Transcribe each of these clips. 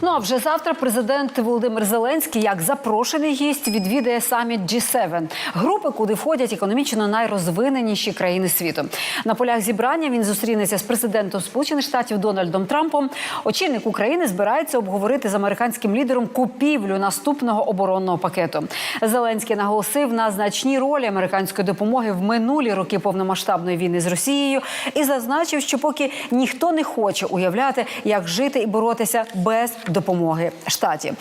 Ну а вже завтра президент Володимир Зеленський, як запрошений гість, відвідає саміт G7 – групи, куди входять економічно найрозвиненіші країни світу. На полях зібрання він зустрінеться з президентом Сполучених Штатів Дональдом Трампом. Очільник України збирається обговорити з американським лідером купівлю наступного оборонного пакету. Зеленський наголосив на значній ролі американської допомоги в минулі роки повномасштабної війни з Росією і зазначив, що поки ніхто не хоче уявляти, як жити і боротися без допомоги штатів.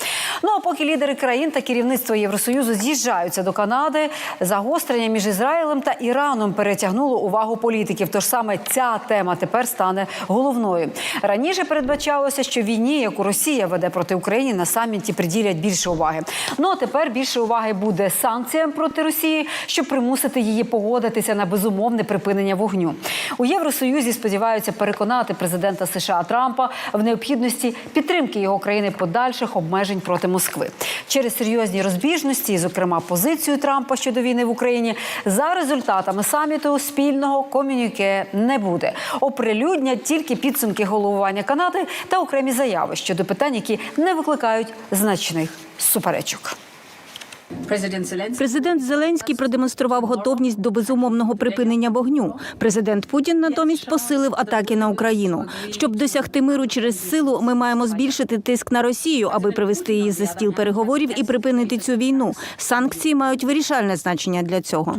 Ну а поки лідери країн та керівництво Євросоюзу з'їжджаються до Канади, загострення між Ізраїлем та Іраном перетягнуло увагу політиків. Тож саме ця тема тепер стане головною. Раніше передбачалося, що війні, яку Росія веде проти України, на саміті приділять більше уваги. Ну а тепер більше уваги буде санкціям проти Росії, щоб примусити її погодитися на безумовне припинення вогню. У Євросоюзі сподіваються переконати президента США Трампа в необхідності підтримки його країни подальших обмежень проти Москви через серйозні розбіжності, зокрема позицію Трампа щодо війни в Україні. За результатами саміту спільного комюніке не буде. Оприлюднять тільки підсумки головування Канади та окремі заяви щодо питань, які не викликають значних суперечок. Президент Зеленський продемонстрував готовність до безумовного припинення вогню. Президент Путін натомість посилив атаки на Україну. Щоб досягти миру через силу, ми маємо збільшити тиск на Росію, аби привести її за стіл переговорів і припинити цю війну. Санкції мають вирішальне значення для цього.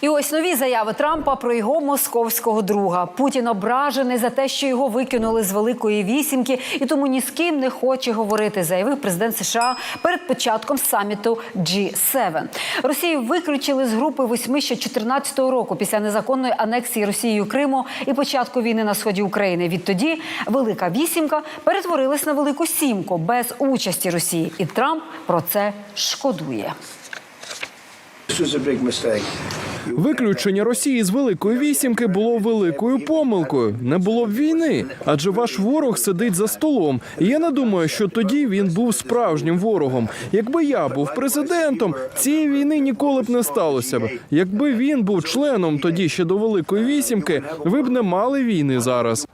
І ось нові заяви Трампа про його московського друга. Путін ображений за те, що його викинули з великої вісімки, і тому ні з ким не хоче говорити, заявив президент США перед початком саміту G7. Росію виключили з групи восьми ще 2014 року після незаконної анексії Росією Криму і початку війни на сході України. Відтоді велика вісімка перетворилась на велику сімку без участі Росії, і Трамп про це шкодує. Виключення Росії з великої вісімки було великою помилкою. Не було б війни, адже ваш ворог сидить за столом. І я не думаю, що тоді він був справжнім ворогом. Якби я був президентом, цієї війни ніколи б не сталося б. Якби він був членом тоді ще до великої вісімки, ви б не мали війни зараз.